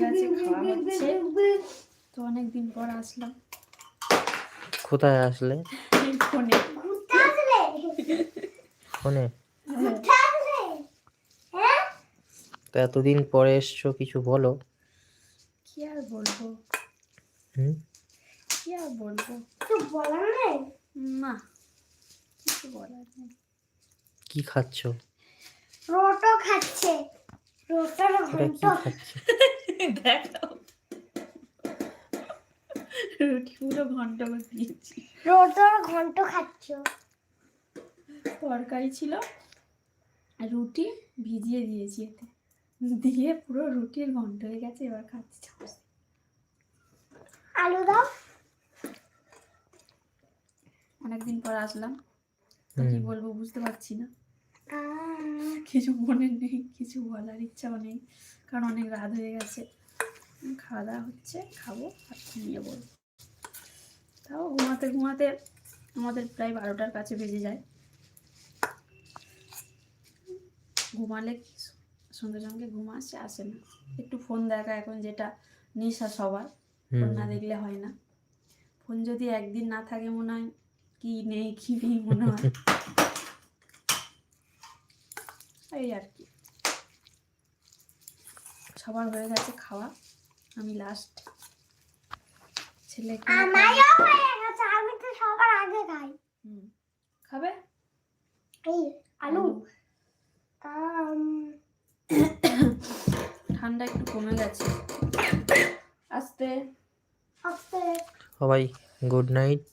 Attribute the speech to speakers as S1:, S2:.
S1: গেছে খাওয়া হচ্ছে। তো অনেক দিন পর আসলাম।
S2: কোথায় আসলে?
S1: ফোনে।
S2: ফোনে? তো এতদিন পরে এসছো কিছু বলো।
S1: কি আর বলব?
S2: হুম?
S1: কি আর বলব?
S3: বলার নেই?
S1: না কিছু বলার নেই।
S2: কি খাচ্ছো?
S3: রোটো খাচ্ছে। রোটোর
S2: ওটা
S3: ঘন্ট।
S2: খাচ্ছে?
S1: দেখো রুটি পুরো ঘণ্টা দিয়েছি
S3: ঘন্ট খাচ্ছ?
S1: তরকারি ছিল আর রুটি ভিজিয়ে দিয়েছি এতে। দিয়ে পুরো রুটির ঘন্ট হয়ে গেছে এবার খাচ্ছি
S3: আলু দাও।
S1: অনেকদিন পর আসলাম। কি বলব বুঝতে পারছি না। কিছু মনে নেই কিছু বলার ইচ্ছাও নেই কারণ অনেক রাত হয়ে গেছে। খাওয়া দাওয়া হচ্ছে খাব আর ঘুমিয়ে পড়ব। তাও ঘুমাতে ঘুমাতে আমাদের প্রায় বারোটার কাছে বেজে যায়। ঘুমালে সঙ্গে সঙ্গে ঘুম আসে আসে না। একটু ফোন দেখা এখন যেটা নেশা সবার ফোন না দেখলে হয় না। ফোন যদি একদিন না থাকে মনে হয় কি নেই কি নেই মনে হয়। এই আর কি। সবার হয়ে গেছে খাওয়া। আমি লাস্ট ছেলেকে
S3: আমারও হয়ে গেছে আমি তো সবার আগে খাই।
S1: হুম। খাবে?
S3: এই আলু। আম,
S1: ঠান্ডা একটু কমে গেছে। আস্তে।
S3: আস্তে।
S2: সবাই গুড নাইট